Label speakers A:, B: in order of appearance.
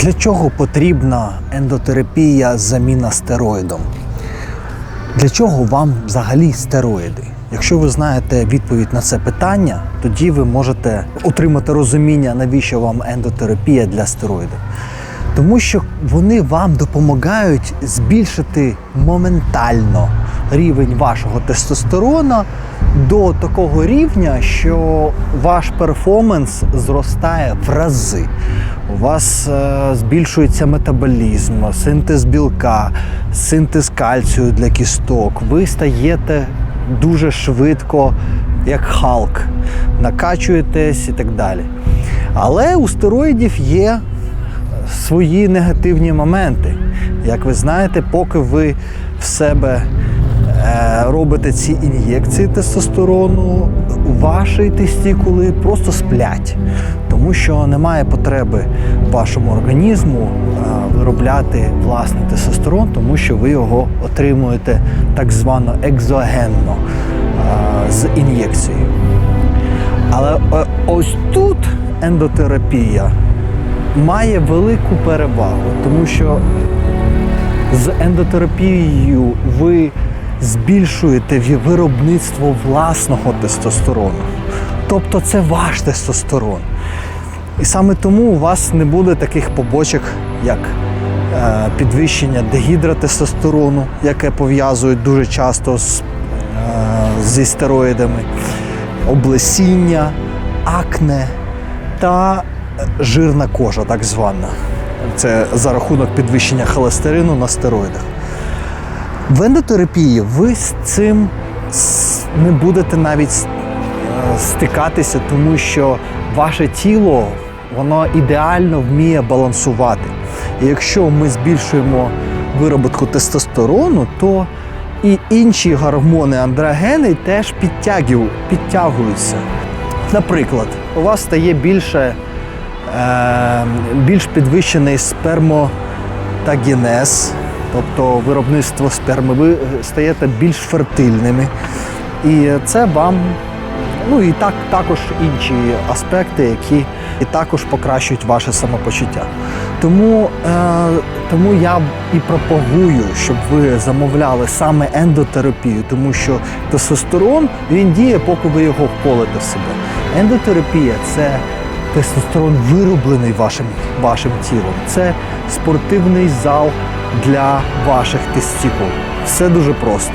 A: Для чого потрібна ендотерапія заміна стероїдом? Для чого вам взагалі стероїди? Якщо ви знаєте відповідь на це питання, тоді ви можете отримати розуміння, навіщо вам ендотерапія для стероїдів. Тому що вони вам допомагають збільшити моментально рівень вашого тестостерона до такого рівня, що ваш перформанс зростає в рази. У вас е, збільшується метаболізм, синтез білка, синтез кальцію для кісток. Ви стаєте дуже швидко, як Халк, накачуєтесь і так далі. Але у стероїдів є свої негативні моменти. Як ви знаєте, поки ви в себе е, робите ці ін'єкції тестостерону, ваші тестикули просто сплять, тому що немає потреби вашому організму е, виробляти власний тестостерон, тому що ви його отримуєте так звано екзогенно е, з ін'єкцією. Але е, ось тут ендотерапія має велику перевагу, тому що з ендотерапією ви збільшуєте виробництво власного тестостерону. Тобто це ваш тестостерон. І саме тому у вас не буде таких побочок, як е, підвищення дегідротестостерону, яке пов'язують дуже часто з, е, зі стероїдами, облесіння, акне та жирна кожа, так звана. Це за рахунок підвищення холестерину на стероїдах. В ендотерапії ви з цим не будете навіть е, стикатися, тому що ваше тіло воно ідеально вміє балансувати. І якщо ми збільшуємо вироботку тестостерону, то і інші гормони андрогени теж підтягуються. Наприклад, у вас стає більше, е, більш підвищений спермотагенез, тобто виробництво сперми, ви стаєте більш фертильними. І це вам, ну і так, також інші аспекти, які і також покращують ваше самопочуття. Тому, е, тому я і пропагую, щоб ви замовляли саме ендотерапію, тому що тестостерон він діє, поки ви його вколите в себе. Ендотерапія це тестостерон вироблений вашим, вашим тілом. Це спортивний зал для ваших тестікул. Все дуже просто.